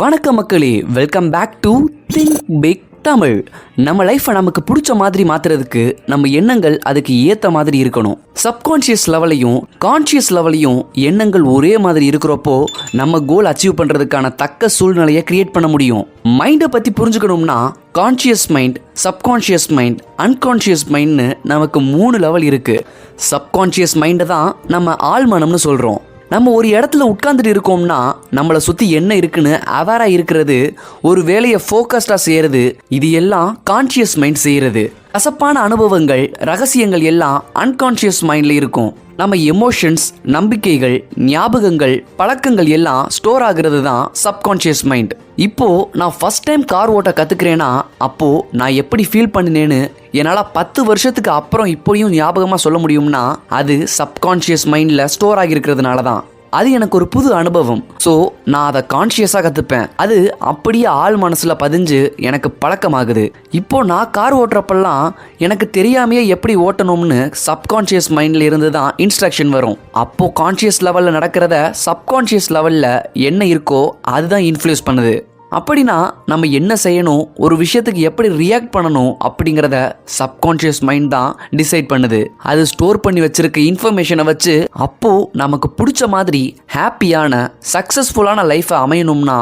வணக்கம் மக்களே welcome back to think big Tamil நம்ம லைஃப்பை நமக்கு பிடிச்ச மாதிரி மாத்துறதுக்கு நம்ம எண்ணங்கள் அதுக்கு ஏற்ற மாதிரி இருக்கணும். சப்கான்ஷியஸ் லெவலையும் கான்ஷியஸ் லெவலையும் எண்ணங்கள் ஒரே மாதிரி இருக்கிறப்போ நம்ம கோல் அச்சீவ் பண்ணுறதுக்கான தக்க சூழ்நிலையை கிரியேட் பண்ண முடியும். மைண்டை பற்றி புரிஞ்சுக்கணும்னா conscious mind subconscious mind unconscious மைண்ட்னு நமக்கு மூணு லெவல் இருக்குது சப்கான்ஷியஸ் மைண்டை தான் நம்ம ஆழ்மனம்னு சொல்கிறோம் நம்ம ஒரு இடத்துல உட்காந்துட்டு இருக்கோம்னா நம்மளை சுற்றி என்ன இருக்குன்னு அவேராக இருக்கிறது ஒரு வேலையை ஃபோக்கஸ்டாக செய்கிறது இது எல்லாம் கான்ஷியஸ் மைண்ட் செய்கிறது கசப்பான அனுபவங்கள் ரகசியங்கள் எல்லாம் அன்கான்ஷியஸ் மைண்டில் இருக்கும். நம்ம எமோஷன்ஸ் நம்பிக்கைகள் ஞாபகங்கள் பழக்கங்கள் எல்லாம் ஸ்டோர் ஆகுறது தான் சப்கான்ஷியஸ் மைண்ட் இப்போது நான் ஃபஸ்ட் டைம் கார் ஓட்ட கற்றுக்கிறேன்னா அப்போது நான் எப்படி ஃபீல் பண்ணினேன்னு என்னால் பத்து வருஷத்துக்கு அப்புறம் இப்போயும் ஞாபகமாக சொல்ல முடியும்னா அது சப்கான்ஷியஸ் மைண்டில் ஸ்டோர் ஆகியிருக்கிறதுனால தான். அது எனக்கு ஒரு புது அனுபவம். ஸோ நான் அதை கான்ஷியஸாக கற்றுப்பேன் அது அப்படியே ஆள் மனசில் பதிஞ்சு எனக்கு பழக்கமாகுது. இப்போ நான் கார் ஓட்டுறப்பெல்லாம் எனக்கு தெரியாமையே எப்படி ஓட்டணும்னு சப்கான்ஷியஸ் மைண்டில் இருந்து தான் இன்ஸ்ட்ரக்ஷன் வரும். அப்போது கான்ஷியஸ் லெவலில் நடக்கிறத சப்கான்ஷியஸ் லெவலில் என்ன இருக்கோ அதுதான் இன்ஃப்ளூயன்ஸ் பண்ணுது. அப்படின்னா நம்ம என்ன செய்யணும்? ஒரு விஷயத்துக்கு எப்படி ரியாக்ட் பண்ணணும்? அப்படிங்கிறத சப்கான்ஷியஸ் மைண்ட் தான் டிசைட் பண்ணுது. அது ஸ்டோர் பண்ணி வச்சிருக்க இன்ஃபர்மேஷனை வச்சு அப்போ நமக்கு பிடிச்ச மாதிரி ஹாப்பியான சக்ஸஸ்ஃபுல்லான லைஃப்பை அமையணும்னா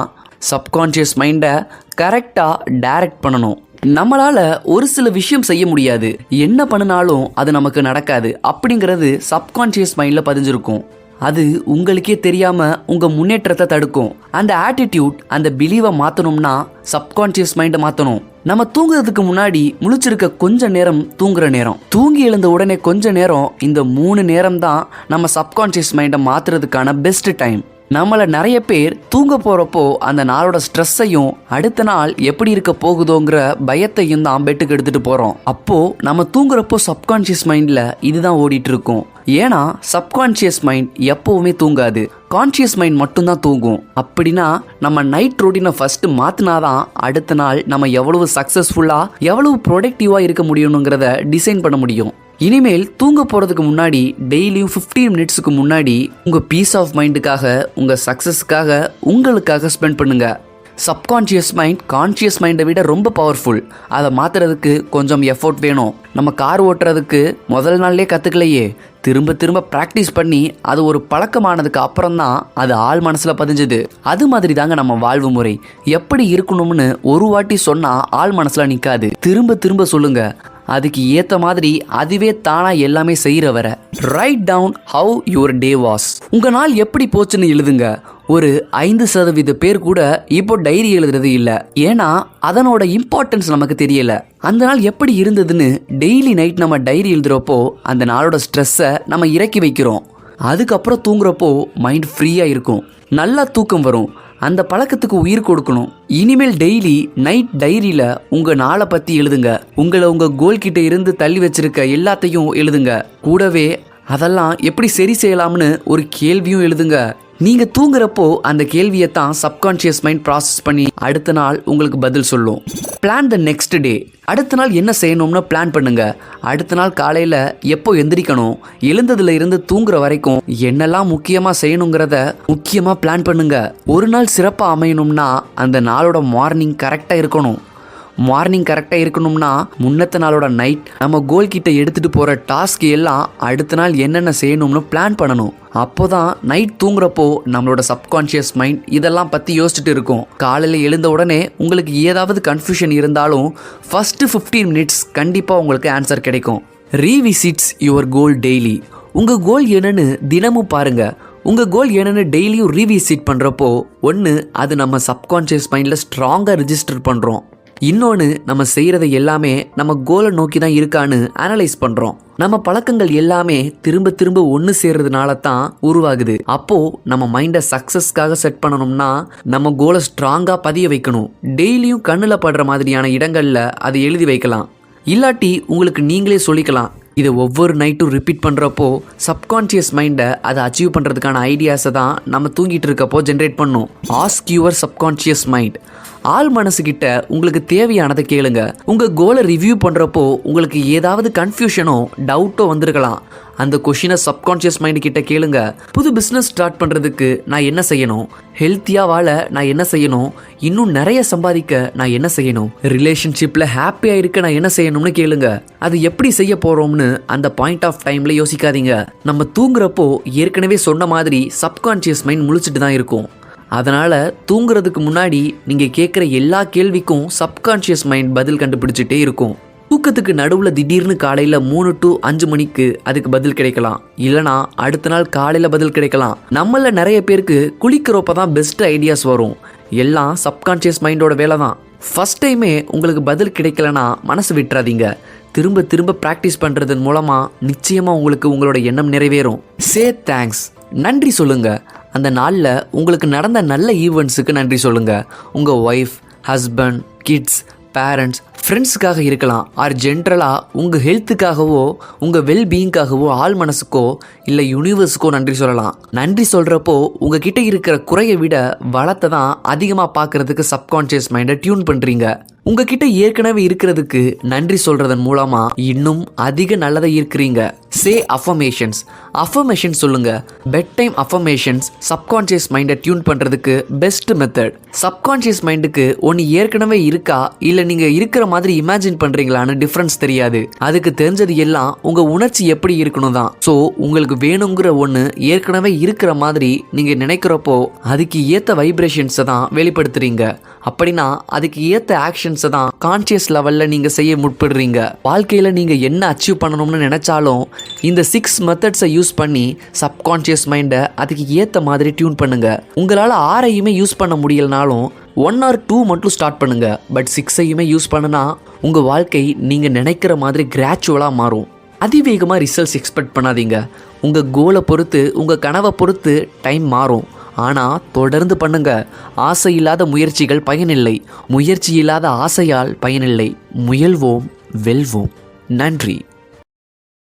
சப்கான்ஷியஸ் மைண்டை கரெக்டாக டைரக்ட் பண்ணணும். நம்மளால ஒரு சில விஷயம் செய்ய முடியாது. என்ன பண்ணினாலும் அது நமக்கு நடக்காது. அப்படிங்கிறது சப்கான்ஷியஸ் மைண்டில் பதிஞ்சிருக்கும். அது உங்களுக்கே தெரியாம உங்க முன்னேற்றத்தை தடுக்கும். அந்த ஆட்டிடியூட் அந்த பிலீவை மாத்தணும்னா சப்கான்ஷியஸ் மைண்டை மாத்தணும். நம்ம தூங்குறதுக்கு முன்னாடி முழிச்சிருக்க கொஞ்ச நேரம் தூங்குற நேரம். தூங்கி எழுந்த உடனே கொஞ்ச நேரம் இந்த மூணு நேரம் தான் நம்ம சப்கான்ஷியஸ் மைண்டை மாத்துறதுக்கான பெஸ்ட் டைம் நம்மளை நிறைய பேர் தூங்க போகிறப்போ அந்த நாளோட ஸ்ட்ரெஸ்ஸையும் அடுத்த நாள் எப்படி இருக்க போகுதோங்கிற பயத்தையும் தான் பெட்டுக்கு எடுத்துகிட்டு போகிறோம் அப்போது நம்ம தூங்குறப்போ சப்கான்ஷியஸ் மைண்டில் இதுதான் ஓடிட்டு இருக்கும். ஏன்னா சப்கான்ஷியஸ் மைண்ட் எப்பவுமே தூங்காது. கான்ஷியஸ் மைண்ட் மட்டும்தான் தூங்கும். அப்படின்னா நம்ம நைட் ரொட்டீனை ஃபர்ஸ்ட் மாற்றினாதான் அடுத்த நாள் நம்ம எவ்வளவு சக்ஸஸ்ஃபுல்லாக எவ்வளவு ப்ரொடக்டிவாக இருக்க முடியணுங்கிறத டிசைன் பண்ண முடியும். இனிமேல் தூங்க போகிறதுக்கு முன்னாடி டெய்லியும் 15 மினிட்ஸுக்கு முன்னாடி உங்கள் பீஸ் ஆஃப் மைண்டுக்காக உங்கள் சக்ஸஸ்க்காக உங்களுக்காக ஸ்பெண்ட் பண்ணுங்க. சப்கான்ஷியஸ் மைண்ட் கான்ஷியஸ் மைண்டை விட ரொம்ப பவர்ஃபுல் அதை மாற்றுறதுக்கு கொஞ்சம் எஃபோர்ட் வேணும். நம்ம கார் ஓட்டுறதுக்கு முதல் நாள்லேயே கற்றுக்கலையே திரும்ப திரும்ப ப்ராக்டிஸ் பண்ணி அது ஒரு பழக்கமானதுக்கு அப்புறம் தான் அது ஆள் மனசில் பதிஞ்சுது. அது மாதிரி தாங்க நம்ம வாழ்வு முறை. எப்படி இருக்கணும்னு ஒரு வாட்டி சொன்னால் ஆள் மனசில் நிற்காது திரும்ப திரும்ப சொல்லுங்கள் அதுக்கு ஏத்த மாதிரி அதுவே தானா எல்லாமே செய்யற வர write down how your day was உங்க நாள் எப்படி போச்சுன்னு எழுதுங்க. ஒரு ஐந்து சதவீத பேர் கூட இப்போ டைரி எழுதுறது இல்ல. ஏன்னா அதனோட இம்பார்ட்டன்ஸ் நமக்கு தெரியல. அந்த நாள் எப்படி இருந்ததுன்னு டெய்லி நைட் நம்ம டைரி எழுதுறப்போ அந்த நாளோட ஸ்ட்ரெஸ்ஸை நம்ம இறக்கி வைக்கிறோம். அதுக்கப்புறம் தூங்குறப்போ மைண்ட் ஃப்ரீயா இருக்கும். நல்லா தூக்கம் வரும். அந்த பழக்கத்துக்கு உயிர் கொடுக்கணும். இனிமேல் டெய்லி நைட் டைரியில உங்க நாளை பத்தி எழுதுங்க. உங்களை உங்க கோல் கிட்ட இருந்து தள்ளி வச்சிருக்க எல்லாத்தையும் எழுதுங்க. கூடவே அதெல்லாம் எப்படி சரி செய்யலாம்னு ஒரு கேள்வியும் எழுதுங்க. நீங்க தூங்குறப்போ அந்த கேள்வியை தான் சப்கான்ஷியஸ் மைண்ட் ப்ராசஸ் பண்ணி அடுத்த நாள் உங்களுக்கு பதில் சொல்லும். பிளான் த நெக்ஸ்ட் டே அடுத்த நாள் என்ன செய்யணும்னு பிளான் பண்ணுங்க. அடுத்த நாள் காலையில எப்போ எந்திரிக்கணும்? எழுந்ததுல இருந்து தூங்குற வரைக்கும் என்னெல்லாம் முக்கியமா செய்யணுங்கிறத முக்கியமா பிளான் பண்ணுங்க. ஒரு நாள் சிறப்பாக அமையணும்னா அந்த நாளோட மார்னிங் கரெக்டாக இருக்கணும். மார்னிங் கரெக்டாக இருக்கணும்னா முன்னத்த நாளோட நைட் நம்ம கோல் கிட்ட எடுத்துட்டு போகிற டாஸ்க் எல்லாம் அடுத்த நாள் என்னென்ன செய்யணும்னு பிளான் பண்ணணும். அப்போதான் நைட் தூங்குறப்போ நம்மளோட சப்கான்ஷியஸ் மைண்ட் இதெல்லாம் பற்றி யோசிச்சுட்டு இருக்கும். காலையில் எழுந்த உடனே உங்களுக்கு ஏதாவது கன்ஃபியூஷன் இருந்தாலும் ஃபஸ்ட்டு ஃபிஃப்டீன் மினிட்ஸ் கண்டிப்பாக உங்களுக்கு ஆன்சர் கிடைக்கும். ரீவிசிட்ஸ் யுவர் கோல் டெய்லி உங்கள் கோல் என்னன்னு தினமும் பாருங்க. உங்கள் கோல் என்னன்னு டெய்லியும் ரீவிசிட் பண்ணுறப்போ ஒன்று அது நம்ம சப்கான்ஷியஸ் மைண்டில் ஸ்ட்ராங்காக ரிஜிஸ்டர் பண்ணுறோம் இன்னொன்று நம்ம செய்கிறத எல்லாமே நம்ம கோலை நோக்கி தான் இருக்கான்னு அனலைஸ் பண்ணுறோம் நம்ம பழக்கங்கள் எல்லாமே திரும்ப திரும்ப ஒன்று சேர்றதுனால தான் உருவாகுது. அப்போ நம்ம மைண்டை சக்ஸஸ்க்காக செட் பண்ணணும்னா நம்ம கோலை ஸ்ட்ராங்காக பதிய வைக்கணும். டெய்லியும் கண்ணில் படுற மாதிரியான இடங்களில் அதை எழுதி வைக்கலாம். இல்லாட்டி உங்களுக்கு நீங்களே சொல்லிக்கலாம். இதை ஒவ்வொரு நைட்டும் ரிப்பீட் பண்ணுறப்போ சப்கான்ஷியஸ் மைண்டை அதை அச்சீவ் பண்ணுறதுக்கான ஐடியாஸை தான் நம்ம தூங்கிட்டு இருக்கப்போ ஜென்ரேட் பண்ணும். ஆஸ்க் யுவர் சப்கான்ஷியஸ் மைண்ட் ஆள் மனசுக்கிட்ட உங்களுக்கு தேவையானதை கேளுங்க. உங்க கோலை ரிவ்யூ பண்றப்போ உங்களுக்கு ஏதாவது கன்ஃபியூஷனோ டவுட்டோ வந்திருக்கலாம். அந்த கொஷினை சப்கான்ஷியஸ் மைண்ட் கிட்ட கேளுங்க. புது பிஸ்னஸ் ஸ்டார்ட் பண்றதுக்கு நான் என்ன செய்யணும்? ஹெல்த்தியா வாழ நான் என்ன செய்யணும்? இன்னும் நிறைய சம்பாதிக்க நான் என்ன செய்யணும்? ரிலேஷன்ஷிப்ல ஹாப்பியா இருக்க நான் என்ன செய்யணும்னு கேளுங்க. அது எப்படி செய்ய போறோம்னு அந்த பாயிண்ட் ஆஃப் டைம்ல யோசிக்காதீங்க. நம்ம தூங்குறப்போ ஏற்கனவே சொன்ன மாதிரி சப்கான்ஷியஸ் மைண்ட் முழிச்சிட்டு தான் இருக்கும். அதனால் தூங்குறதுக்கு முன்னாடி நீங்கள் கேட்குற எல்லா கேள்விக்கும் சப்கான்ஷியஸ் மைண்ட் பதில் கண்டுபிடிச்சிட்டே இருக்கும். தூக்கத்துக்கு நடுவில் திடீர்னு காலையில் மூணு டு அஞ்சு மணிக்கு அதுக்கு பதில் கிடைக்கலாம். இல்லைனா அடுத்த நாள் காலையில் பதில் கிடைக்கலாம். நம்மள நிறைய பேருக்கு குளிக்கிறப்ப தான் பெஸ்ட் ஐடியாஸ் வரும். எல்லாம் சப்கான்ஷியஸ் மைண்டோட வேலை தான். ஃபர்ஸ்ட் டைமே உங்களுக்கு பதில் கிடைக்கலனா மனசு விட்டுறாதீங்க. திரும்ப திரும்ப ப்ராக்டிஸ் பண்ணுறதன் மூலமாக நிச்சயமாக உங்களுக்கு உங்களோட எண்ணம் நிறைவேறும். சே தேங்க்ஸ் நன்றி சொல்லுங்கள் அந்த நாளில் உங்களுக்கு நடந்த நல்ல ஈவெண்ட்ஸுக்கு நன்றி சொல்லுங்கள் உங்கள் ஒய்ஃப் ஹஸ்பண்ட் கிட்ஸ் பேரண்ட்ஸ் ஃப்ரெண்ட்ஸுக்காக இருக்கலாம். ஆர் ஜென்ரலாக உங்கள் ஹெல்த்துக்காகவோ உங்கள் வெல்பீயிங்காகவோ ஆள் மனசுக்கோ இல்லை யூனிவர்ஸுக்கோ நன்றி சொல்லலாம். நன்றி சொல்கிறப்போ உங்கள் கிட்டே இருக்கிற குறையை விட வளத்தை தான் அதிகமாக பார்க்கறதுக்கு சப்கான்ஷியஸ் மைண்டை டியூன் பண்ணுறீங்க உங்ககிட்ட ஏற்கனவே இருக்கிறதுக்கு நன்றி சொல்றதன் மூலமா இன்னும் அதிக நல்லதை இருக்கிறீங்க சே அஃபர்மேஷன்ஸ் அஃபர்மேஷன் சொல்லுங்க. பெட் டைம் அஃபர்மேஷன்ஸ் சப்கான்ஷியஸ் மைண்டை டியூன் பண்றதுக்கு பெஸ்ட் மெத்தட் சப்கான்ஷியஸ் மைண்டுக்கு ஒன்று ஏற்கனவே இருக்கா? இல்லை நீங்க இருக்கிற மாதிரி இமேஜின் பண்றீங்களான்னு டிஃப்ரென்ஸ் தெரியாது. அதுக்கு தெரிஞ்சது எல்லாம் உங்க உணர்ச்சி எப்படி இருக்கணும் தான். ஸோ உங்களுக்கு வேணுங்கிற ஒன்று ஏற்கனவே இருக்கிற மாதிரி நீங்க நினைக்கிறப்போ அதுக்கு ஏத்த வைப்ரேஷன்ஸை தான் வெளிப்படுத்துறீங்க. அப்படின்னா அதுக்கு ஏத்த ஆக்ஷன்ஸ் தான் கான்சியஸ் லெவலில் நீங்கள் செய்ய முற்படுறீங்க. வாழ்க்கையில் நீங்கள் என்ன அச்சீவ் பண்ணணும்னு நினச்சாலும் இந்த சிக்ஸ் மெத்தட்ஸை யூஸ் பண்ணி சப்கான்ஷியஸ் மைண்டை அதுக்கு ஏற்ற மாதிரி டியூன் பண்ணுங்கள் உங்களால் ஆறையுமே யூஸ் பண்ண முடியலனாலும் ஒன் ஆர் டூ மட்டும் ஸ்டார்ட் பண்ணுங்கள் பட் சிக்ஸையுமே யூஸ் பண்ணுனா உங்கள் வாழ்க்கை நீங்கள் நினைக்கிற மாதிரி கிராச்சுவலாக மாறும். அதிவேகமாக ரிசல்ட்ஸ் எக்ஸ்பெக்ட் பண்ணாதீங்க. உங்கள் கோலை பொறுத்து உங்கள் கனவை பொறுத்து டைம் மாறும். ஆனால் தொடர்ந்து பண்ணுங்க. ஆசை இல்லாத முயற்சிகள் பயனில்லை. முயற்சி இல்லாத ஆசையால் பயனில்லை. முயல்வோம் வெல்வோம். நன்றி.